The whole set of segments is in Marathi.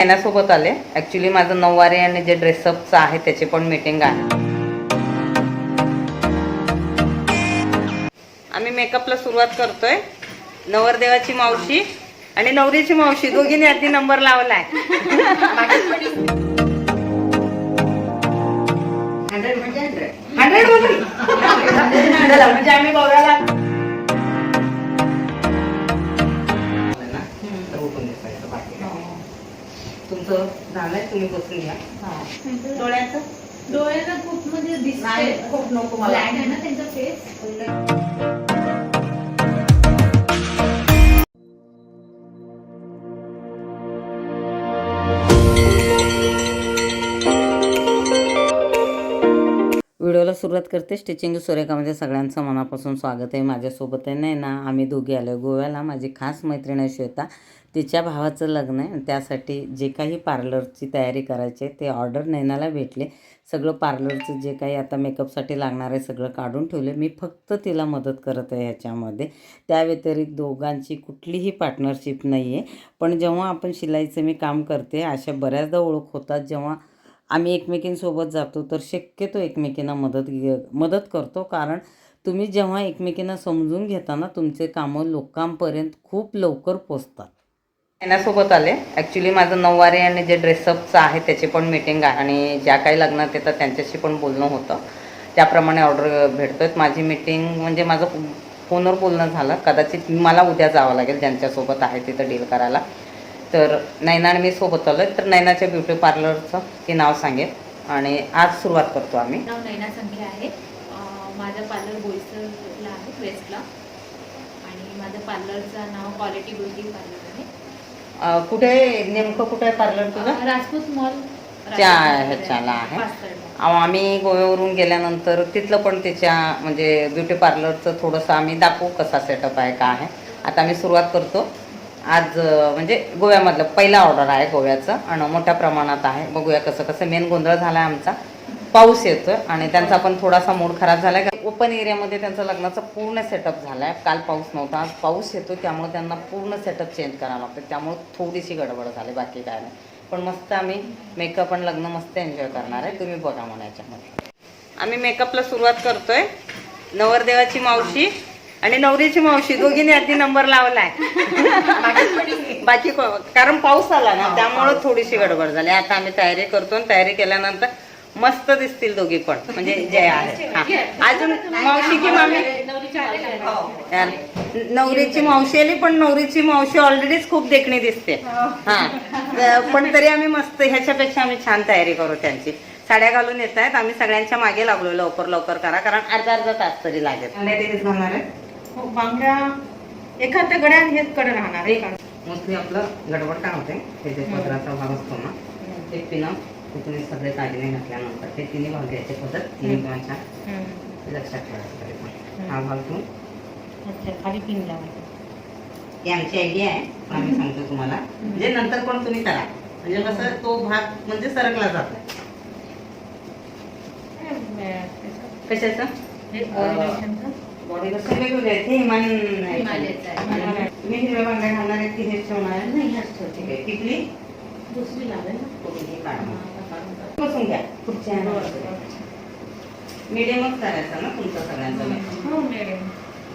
येण्यासोबत आले. ॲक्च्युली माझं नऊवारी आणि जे ड्रेसअपचं आहे त्याची पण मीटिंग आहे. आम्ही मेकअपला सुरुवात करतोय. नवरदेवाची मावशी आणि नवरीची मावशी. दोघींनी आधी नंबर लावलाय. हंड्रेड म्हणजे म्हणजे आम्ही गोव्याला तुमचं झालंय तुम्ही बसून घ्या डोळ्याचं? डोळ्याला खूप म्हणजे दिसते नाही, खूप नको मला. Black आहे ना त्यांचा फेस व्हिडिओला सुरुवात करते स्टिचिंग सुरेखामध्ये सगळ्यांचं मनापासून स्वागत आहे. माझ्यासोबत आहे नाही ना आम्ही दोघे आलो गोव्याला. माझी खास मैत्रीण आहे श्वेता. तिच्या भावाचं लग्न आहे आणि त्यासाठी जे काही पार्लरची तयारी करायची आहे ते ऑर्डर नैनाला भेटले. सगळं पार्लरचं जे काही आता मेकअपसाठी लागणार आहे सगळं काढून ठेवले. मी फक्त तिला मदत करत आहे ह्याच्यामध्ये त्या व्यतिरिक्त दोघांची कुठलीही पार्टनरशिप नाही आहे पण जेव्हा आपण शिलाईचं मी काम करते अशा बऱ्याचदा ओळख होतात. जेव्हा आम्ही एकमेकींसोबत जातो तर शक्यतो एकमेकींना मदत घे मदत करतो. कारण तुम्ही जेव्हा एकमेकींना समजून घेताना तुमचे कामं लोकांपर्यंत खूप लवकर पोचतात. येण्यासोबत आले. ॲक्च्युली माझं नऊवारी आणि जे ड्रेसअपचं आहे त्याची पण मीटिंग आहे. आणि ज्या काही लग्नात येतात त्यांच्याशी पण बोलणं होतं. त्याप्रमाणे ऑर्डर भेटतो आहेत माझी मीटिंग म्हणजे माझं फोनवर बोलणं झालं. कदाचित मला उद्या जावं लागेल ज्यांच्यासोबत आहे तिथं डील करायला. तर नैना आणि मी सोबत आलो तर नैनाच्या ब्युटी पार्लरचं ती नाव सांगेल. आणि आज सुरुवात करतो आम्ही. नाव नैना संख्या आहे. माझं पार्लर बोईसरला आहे वेस्टला आणि माझं पार्लरचं नाव क्वालिटी ब्युटी पार्लर आहे. कुठे नेमकं कुठे पार्लर तुझं? राजपूत मॉल. त्या ह्याच्याला आहे. अहो, आम्ही गोव्यावरून गेल्यानंतर तिथलं पण त्याच्या म्हणजे ब्युटी पार्लरचं थोडंसं आम्ही दाखवू कसा सेटअप आहे का आहे. आता आम्ही सुरुवात करतो. आज म्हणजे गोव्यामधलं पहिला ऑर्डर आहे गोव्याचं. आणि मोठ्या प्रमाणात आहे. बघूया कसं कसं मेन गोंधळ झाला आहे आमचा. पाऊस येतोय आणि त्यांचा पण थोडासा मूड खराब झाला आहे ओपन एरियामध्ये त्यांचा लग्नाचा पूर्ण सेटअप झाला आहे काल पाऊस नव्हता. आज पाऊस येतो त्यामुळे त्यांना पूर्ण सेटअप चेंज करावं लागतं त्यामुळे थोडीशी गडबड झाली बाकी काय नाही. पण मस्त आम्ही मेकअप आणि लग्न मस्त एन्जॉय करणार आहे. तुम्ही बघा म्हणा याच्यामध्ये. आम्ही मेकअपला सुरुवात करतोय. नवरदेवाची मावशी आणि नवरीची मावशी. दोघींनी आधी नंबर लावलाय. बाकी कारण पाऊस आला ना त्यामुळे थोडीशी गडबड झाली. आता आम्ही तयारी करतो आणि तयारी केल्यानंतर मस्त दिसतील दोघी पण. म्हणजे जय आहे हा. अजून मावशी की मामी? नवरीची मावशी आली पण नवरीची मावशी ऑलरेडीच खूप देखणी दिसते. हा. पण तरी आम्ही मस्त ह्याच्यापेक्षा आम्ही छान तयारी करू त्यांची. साड्या घालून येत आहेत. आम्ही सगळ्यांच्या मागे लागलो लवकर लवकर करा कारण अर्धा अर्धा तास तरी लागेल. घालणार आहे हो, बांगड्या एखाद्या गड्या हेच कडे राहणार आहे. मोस्टली आपलं गडबड काय होते? हे जे पदराचा भाग असतो ना. ते कुठून सगळे दागिने घातल्यानंतर ते तिन्ही भाग घ्यायचे पद्धत तिन्ही भागाच्या हम्म. लक्षात ठेवायचं हा भाग तू. अच्छा खाली पिन लावायचं ही आमची आयडिया आहे पण आम्ही सांगतो तुम्हाला. म्हणजे नंतर पण तुम्ही करा. म्हणजे कसं तो भाग म्हणजे सरकला जातो कशाचं? बॉडी कसं वेगवेगळे आहेत हिमान हिमालयाचं आहे. तुम्ही हिरव्या बांगड्या घालणार आहेत की हेच ठेवणार आहे नाही, ह्याच ठेवते. ठीक आहे टिकली? दुसरी लावेल ना. तुम्ही आता. बसून घ्या. मिडियमच करायचं ना तुमचं सगळ्यांचं makeup. हो, मॅडम.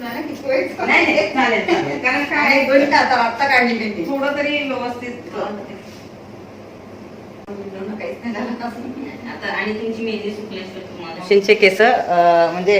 नाही नाही चालेल चालेल. कारण काय थोडं तरी व्यवस्थित आता आणि तुमची मेहंदी सुकल्याशिवाय तुम्हाला मावशींचे केस म्हणजे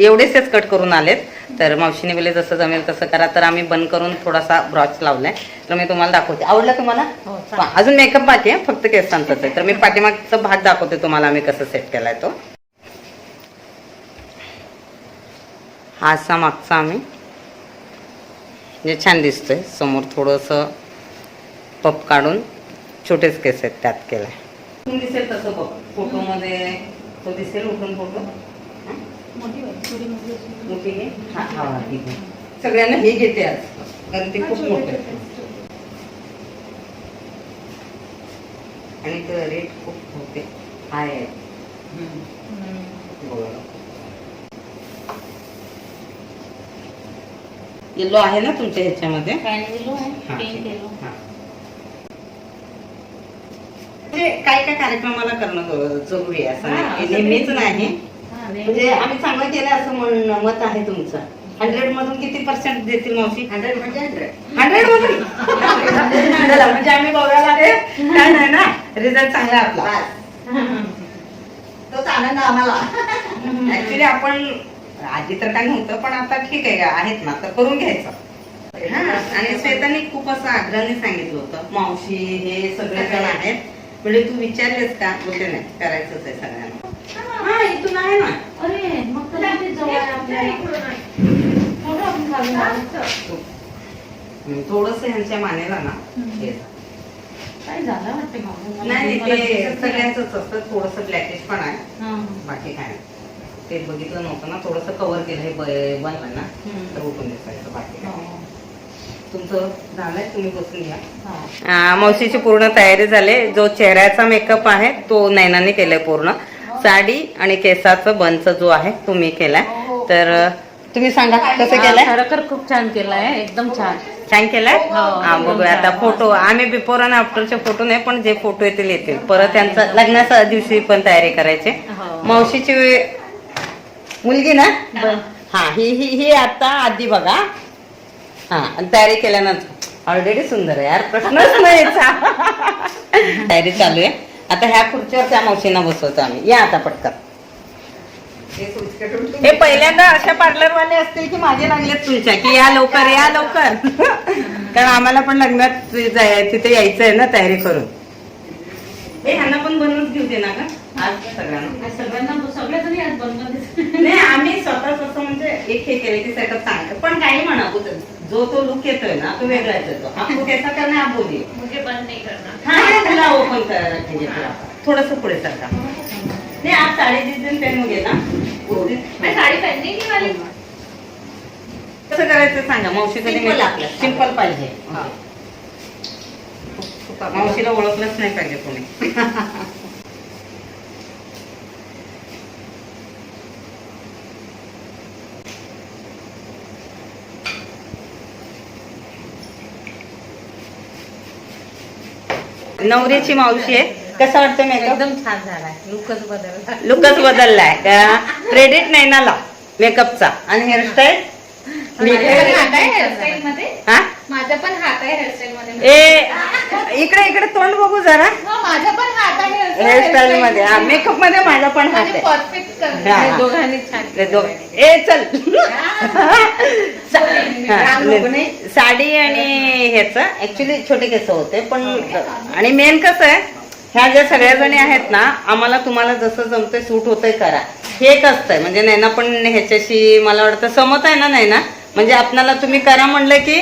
एवढेच कट करून आलेत. तर मावशीने बोले जसं जमेल तसं करा. तर आम्ही बंद करून थोडासा ब्रॉच लावलाय. तर मी तुम्हाला दाखवते. आवडला तुम्हाला? हो, अजून मेकअप बाकी आहे फक्त केसांचाच आहे. तर मी पाठीमागचा भाग दाखवते तुम्हाला आम्ही कसं सेट केलाय तो. हा असा मागचा आम्ही. म्हणजे छान दिसतोय. समोर थोडंसं पप काढून छोटेच केस आहेत त्यात केलाय. दिसेल तसं बघ फोटोमध्ये तो दिसेल उठून फोटो मोठी हा हा हा, ठीक आहे. सगळ्यांना हे घेते आज कारण ते खूप मोठे. आणि रेट खूप होते हाय आहे. येलो आहे ना तुमच्या ह्याच्यामध्ये. म्हणजे काय काय कार्यक्रमाला करणं जरुरी आहे? असं नाही नेहमीच नाही. म्हणजे आम्ही चांगलं केलं असं म्हण मत आहे तुमचं. हंड्रेड मधून किती पर्सेंट देतील मावशी? हंड्रेड म्हणजे हंड्रेड हंड्रेड मधून म्हणजे आम्ही बघायला रे काय नाही ना? रिझल्ट चांगला आपला. तोच आनंद आम्हाला. ऍक्च्युली आपण आधी तर काय नव्हतं पण आता ठीक आहे आहेत ना तर करून घ्यायचं. हा, आणि श्वेताने खूप असं आग्रहाने सांगितलं होतं मावशी हे सगळे जण आहेत. म्हणजे तू विचारलेस का? बोलते नाही करायचंच आहे सगळ्यांना. हा इथून आहे ना अरे मग तर किती जवळ आहे आपल्याला थोडं आपण घालून आलो. थोडस ह्यांच्या मानेला ना. हे. काय झालं वाटतं मागं? मला- नाही मला ते दिसत नाही. सगळ्यांच असतं. थोडस ब्लॅकिश पण आहे. हा, हा. बाकी काय नाही. ते बघितलं नव्हतं ना. थोडस कव्हर केलं हे ब- बनलं ना. हम्म. तर उठून दिसायचं. बाकी काय हा, तुमचं झालंय? तुम्ही बसून घ्या. हा. मावशीची पूर्ण तयारी झाली. जो चेहऱ्याचा मेकअप आहे तो नैनाने केलाय पूर्ण. साडी आणि केसाचं बंच जो आहे तो मी केलाय तर अं, तुम्ही सांगा कसं केलंय? खरोखर खूप छान केलाय एकदम छान. छान केलाय? हो, बघूया आता फोटो आम्ही बिफोर आणि आफ्टरचे फोटो नाही पण जे फोटो येतील येतील. परत त्यांचं लग्नाच्या दिवशी पण तयारी करायची. हो. मावशीची मुलगी ना. हा ही ही ही आता आधी बघा. हा तयारी केल्यानंतर. ऑलरेडी सुंदर आहे यार प्रश्नच नाही. तयारी चालू आहे. आता ह्या खुर्चीवर त्या मावशींना बसवतो आम्ही. या आता पटकन. हे पहिल्यांदा अशा पार्लरवाले असतील की मागे लागलेत तुमच्या की या लवकर या लवकर. कारण आम्हाला पण लग्नात तिथे यायचं आहे ना तयारी करून. हे ह्यांना पण बनवून घेऊ दे ना का आज सगळ्यांना. सगळ्यांना सगळ्याजणी आज बनवत नाही आम्ही स्वतःच असं म्हणजे एक हे केले की सेटअप पण काही म्हणा जो तो लुक येतोय ना तो वेगळाच येतो हा आप मुझे बंद नहीं हा तुला ओपन करायला थोडस पुढे सरका. नाही आज साडी जिस दिन पहनोगे ना. उस दिन मैं साड़ी पहनने की वाली. कसं करायचं सांगा? मावशी कधी Simple आपलं. सिंपल पाहिजे मावशीला ओळखलंच नाही पाहिजे कोणी. नवरीची मावशी आहे. कसं वाटतं मेकअप एकदम छान झालाय. लुकच बदलला. लुकच बदललाय का? क्रेडिट नाही ना ला मेकअपचा आणि हेअरस्टाईल मी हेअरस्टाईल मध्ये. हा? माझा पण हात आहे हेअरस्टाईल मध्ये. ए इकडे इकडे तोंड बघू जरा. हो, माझा पण हात आहे हेअरस्टाईल मध्ये. हा मेकअपमध्ये माझा पण हात आहे. परफेक्ट. दोघांनी छान ले दो- ए चल. साडी आणि ह्याच. ऍक्च्युली छोटे केस होते पण आणि मेन कसं आहे ह्या ज्या सगळ्या जणी आहेत ना आम्हाला तुम्हाला जसं जमतंय सूट होतंय करा. हे एक असतंय. म्हणजे नैना पण ह्याच्याशी मला वाटतं समत आहे ना नैना? म्हणजे आपणाला तुम्ही करा म्हणलं की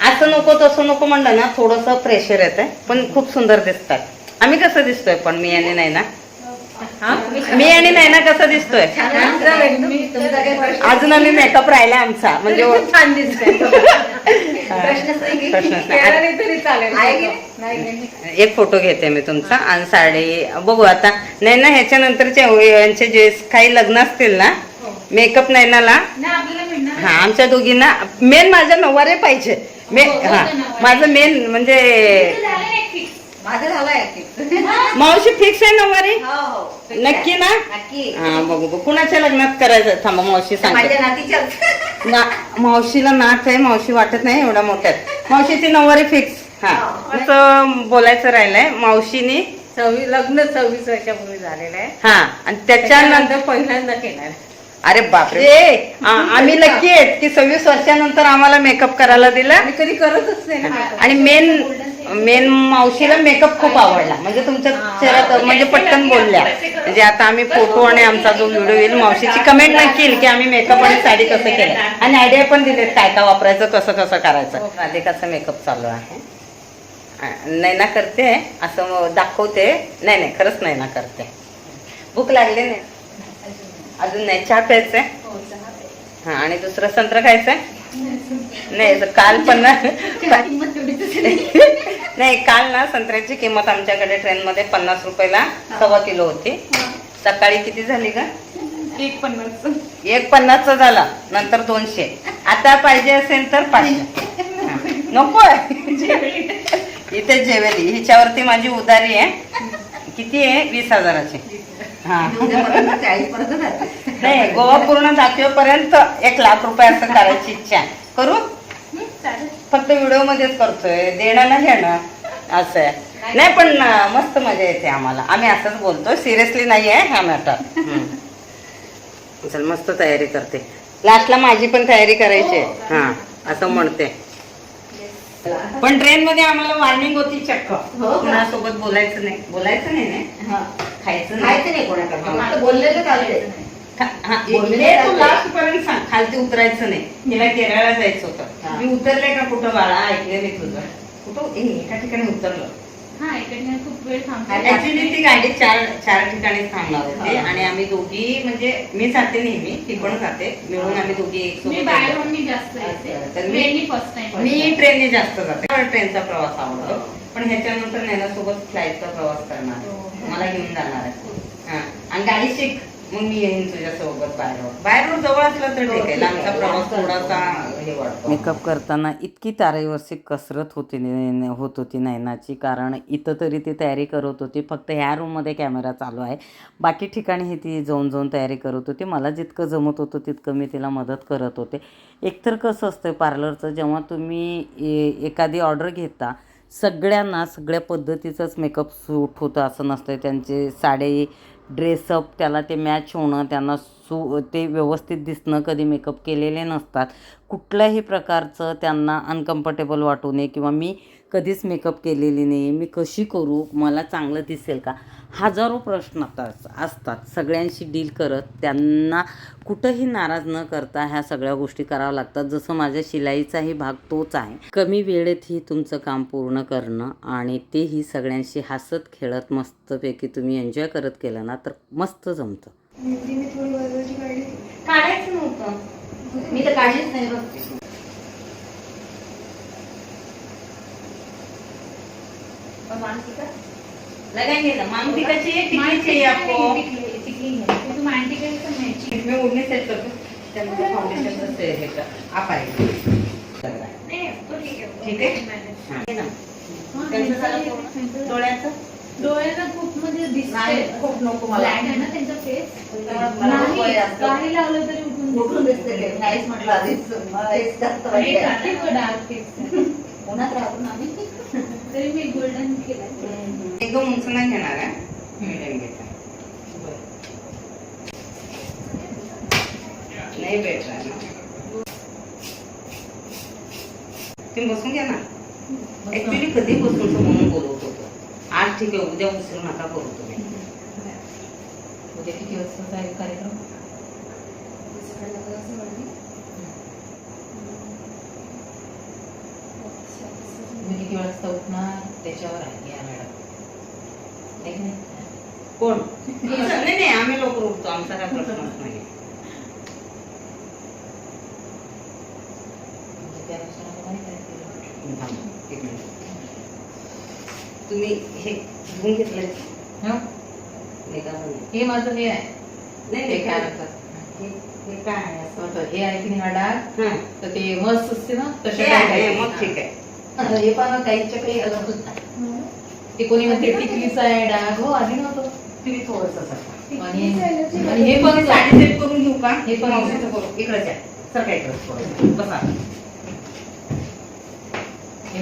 असं नको तसं नको म्हणलं ना थोडंसं प्रेशर येतंय. पण खूप सुंदर दिसतात. आम्ही कसं दिसतोय पण मी आणि नैना मी आणि नैना कसं दिसतोय? अजून आम्ही मेकअप राहिला आमचा म्हणजे छान दिसतंय. एक फोटो घेते मी तुमचा आणि साडी. बघू आता. नाही ना ह्याच्यानंतरचे यांचे जे काही लग्न असतील ना मेकअप नैनाला आपल्याला मिळणार हा आमच्या दोघींना मेन माझं नऊवारे पाहिजे. मे हो, हा. माझं मेन म्हणजे. माझं झालंय मावशी फिक्स आहे नऊवारी हो हो. नक्की ना? नक्की. हा बघू बघू. कुणाच्या लग्नात करायचं? थांबा मावशी सांगते. माझ्या नातीच्या ना मावशीला नाच आहे मावशी वाटत नाही एवढ्या मोठ्यात मावशीची नऊवारी फिक्स हा. असं बोलायचं राहिलंय. मावशीनी सव्वीस लग्न सव्वीस वर्षापूर्वी झालेलं आहे. हा आणि त्याच्यानंतर त्याच्यानंतर पहिल्यांदा केणार अरे बापरे. आ- आम्ही लकी आहेत की सव्वीस वर्षानंतर आम्हाला मेकअप करायला दिला? आणि कधी करतच नाही ना. आणि मेन मेन मावशीला मेकअप खूप आवडला. म्हणजे तुमच्या चेहऱ्यात म्हणजे पटकन बोलल्या. म्हणजे आता आम्ही फोटो आणि आमचा जो व्हिडिओ येईल मावशीची कमेंट नक्की येईल की आम्ही मेकअप आणि साडी कसं केलं. आणि आयडिया पण दिलेत काय काय वापरायचं कसं कसं करायचं. राधिकाचा मेकअप चालू आहे. आ- नैना करते असं दाखवते. नाही नाही खरंच नैना करते. भूक लागली नाही. अजून नाही चहा प्यायचंय? हो. हा आणि दुसरं संत्र खायचंय? नाही तर काल पण नाही काल ना संत्र्याची किंमत आमच्याकडे ट्रेन मध्ये पन्नास रुपयाला सव्वा किलो होती. सकाळी किती झाली का एक पन्नास. एक पन्नासचा झाला नंतर दोनशे. आता पाहिजे असेल तर पाचशे. नको इथे जेवेली. हिच्यावरती माझी उदारी आहे. किती आहे? वीस हजाराची. हा. नाही गोवा पूर्ण दाखवेपर्यंत एक लाख रुपये असं करायची इच्छा आहे. करू? फक्त व्हिडिओ मध्येच करतोय. देणं ना घेणं असं आहे. नाही. पण मस्त मजा येते आम्हाला. आम्ही असंच बोलतो सिरियसली नाही आहे हा मॅटर. चल मस्त तयारी करते. लास्टला माझी पण तयारी करायची आहे. हा. असं म्हणते. पण ट्रेन मध्ये आम्हाला वॉर्निंग होती चक्क. कुणासोबत बोलायचं नाही. बोलायचं नाही ना खायचं खायचं नाही. कोणाकडे. बोललेलं चालतंय हा, हे पर्यंत सांग. खालती उतरायचं नाही. तिला केरळला जायचं हा. होतं मी उतरले का कुठं बाळा? ऐकले मी तुझं. कुठं? एका ठिकाणी उतरलं. हा ऍक्च्युली ती गाडी चार चार ठिकाणी थांबणार होती. आणि आम्ही दोघी म्हणजे मी जाते नेहमी ती पण जाते. मिळून आम्ही दोघी एक मी सोबत ट्रेननी जास्त जाते. ट्रेनचा प्रवास आवडतो. पण ह्याच्यानंतर नैनासोबत फ्लाईटचा प्रवास करणार. हो. मला घेऊन जाणार आहे. हा. आणि गाडी शिक. मग मी येईन तुझ्या सोबत बाय रोड बाय रोड जवळ असलं तर ठीक आहे. लांबचा प्रवास थोडासा हे वाटतो मेकअप करताना इतकी तारेवरची कसरत होती ने- होत होती नैनाची. कारण इथं तरी ती तयारी करत होती. फक्त ह्या रूममध्ये कॅमेरा चालू आहे. बाकी ठिकाणी ही ती जाऊन जाऊन तयारी करत होती. मला जितकं जमत होतं तितकं मी तिला मदत करत होते. एकतर कसं असतं पार्लरचं जेव्हा तुम्ही ए- एखादी ऑर्डर घेता सगळ्यांना सगळ्या पद्धतीचंच मेकअप सूट होतं असं नसतं त्यांचे साडे ड्रेसअप त्याला ते मॅच होणं त्यांना सु ते व्यवस्थित दिसणं कधी मेकअप केलेले नसतात. कुठल्याही प्रकारचं त्यांना अनकम्फर्टेबल वाटू नये किंवा मी कधीच मेकअप केलेली नाही मी कशी करू मला चांगलं दिसेल का? हजारो प्रश्न असतात. सगळ्यांशी डील करत त्यांना कुठंही नाराज न करता ह्या सगळ्या गोष्टी कराव्या लागतात. जसं माझ्या शिलाईचाही भाग तोच आहे. कमी वेळेतही तुमचं काम पूर्ण करणं आणि तेही सगळ्यांशी हसत खेळत मस्तपैकी तुम्ही एन्जॉय करत केलं ना तर मस्त जमतं. काढायचं नव्हतं. मी तर काढलीच नाही बघ पण मानसिका लगाएंगे ना मांगटिकाची आहे टिकलीची आहे आपको सेट करतो. त्यामध्ये फाउंडेशनचं से- हे आप तो ठीक आहे. ठीक. हा, हे ना. हा, त्यांचं- डोळ्याला खूप म्हणजे दिसते खूप नको मला. आहे ना त्यांचा फेस नाही. काही लावलं तरी उठून उठून दिसते ते. नाहीच म्हटलं आधीच मला एक जास्त dark face. उन्हात राहून आम्ही. तरी मी गोल्डन केला एकदम उंच नाही घेणार आहे. मिडियम घेते. नाही बेटर ना तुम्ही बसून घ्या ना. ऍक्च्युली कधी बसून म्हणून आज ठीक आहे उद्या उचलू नका करू तुम्ही. उद्या किती वाजता आहे कार्यक्रम? तुम्ही किती वाजता उठणार? त्याच्यावर आहे या मॅडम. कोण? नाही नाही आम्ही लोक उठतो. आमचा काय प्रश्नच नाही. म्हणजे त्यानुसार एक मिनिट. तुम्ही हे घेऊन घेतलंय? हं? नाही हे माझं हे आहे. नाही ते हे काय? काय? म्हणतात हे हे काय आहे? असं हे आहे की नाही हा डाग? हां. तर ते मस्त असते ना? तशा हे आहे, type आहे. मग ठीक आहे. आता हे पण काहीच्या काही अलग होत ते कोणी म्हणते टिकलीचा आहे डाग. हो आधी नव्हतं. तुम्ही थोडस आणि आणि हे पण साडी सेट करून घेऊ का? हे पण मावशीचं करू. इकडे जा. सर काय करत बसा.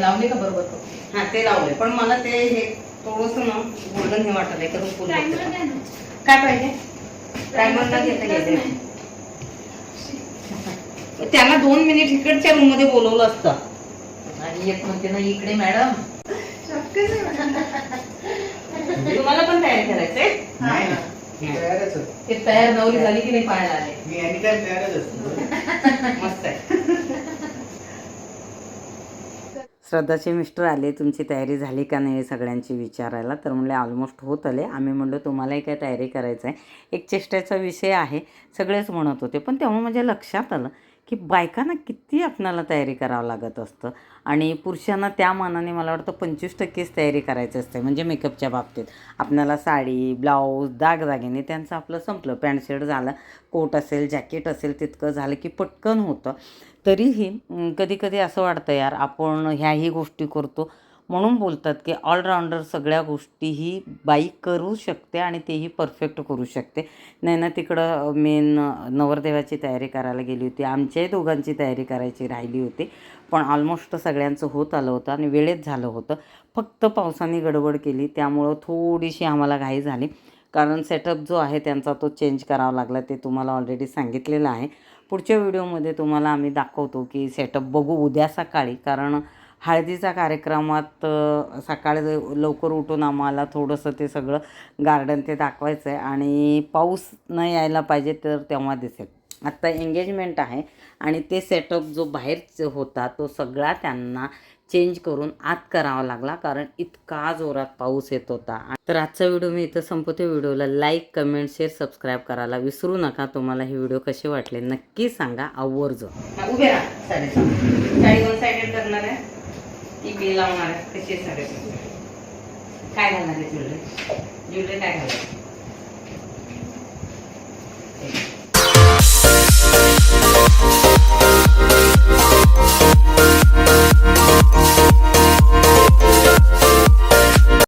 लावले का बरोबर तो? हा ते लावले. पण मला ते हे थोडस ना गोल्डन हे वाटत एखादं फुल. काय पाहिजे? प्रायमरला घेता घेते त्याला दोन मिनिट इकडच्या रूममध्ये बोलवलं असतं. आणि एक म्हणते ना इकडे मॅडम तुम्हाला पण तयारी करायचंय. ते तयार नवरी झाली की नाही पाहायला आले मी anytime तयारच असतो. मस्त आहे. श्रद्धाचे मिस्टर आले तुमची तयारी झाली का नाही सगळ्यांची विचारायला? तर म्हणले ऑलमोस्ट होत आले. आम्ही म्हणलो तुम्हालाही काय तयारी करायचं आहे? एक चेष्टेचा विषय आहे सगळेच म्हणत होते. पण तेव्हा माझ्या लक्षात आलं की बायकांना किती आपणाला तयारी करावं लागत असतं. आणि पुरुषांना त्या मानाने मला वाटतं पंचवीस टक्केच तयारी करायची असते म्हणजे मेकअपच्या बाबतीत. आपल्याला साडी ब्लाऊज दागदागिने त्यांचं आपलं संपलं. पॅन्ट शर्ट झालं कोट असेल जॅकेट असेल तितकं झालं की पटकन होतं. तरीही कधीकधी असं वाटतं यार आपण ह्याही गोष्टी करतो. म्हणून बोलतात की ऑलराऊंडर सगळ्या गोष्टी ही बाई करू शकते आणि तेही परफेक्ट करू शकते. नाही ना तिकडं मेन नवरदेवाची तयारी करायला गेली होती. आमच्याही दोघांची तयारी करायची राहिली होती. पण ऑलमोस्ट सगळ्यांचं होत आलं होतं आणि वेळेत झालं होतं. फक्त पावसाने गडबड केली. त्यामुळं थोडीशी आम्हाला घाई झाली. कारण सेटअप जो आहे त्यांचा तो चेंज करावा लागला. ते तुम्हाला ऑलरेडी सांगितलेलं आहे. पुढच्या व्हिडिओमध्ये तुम्हाला आम्ही दाखवतो की सेटअप बघू उद्या सकाळी. कारण हळदीचा कार्यक्रमात सकाळी लवकर उठून आम्हाला थोडंसं ते सगळं गार्डन ते दाखवायचं आहे आणि पाऊस न यायला पाहिजे तर तेव्हा दिसेल. आत्ता एंगेजमेंट आहे आणि ते सेटअप जो बाहेर होता तो सगळा त्यांना चेंज करून आत करावा लागला कारण इतका जोरात पाऊस येत होता. तर आजचा व्हिडिओ मी इथं संपवते. व्हिडिओला लाईक कमेंट शेअर सबस्क्राईब करायला विसरू नका. तुम्हाला हे व्हिडिओ कसे वाटले नक्की सांगा आवर्जून. उभे आहे. आहे. काय घालणार आहे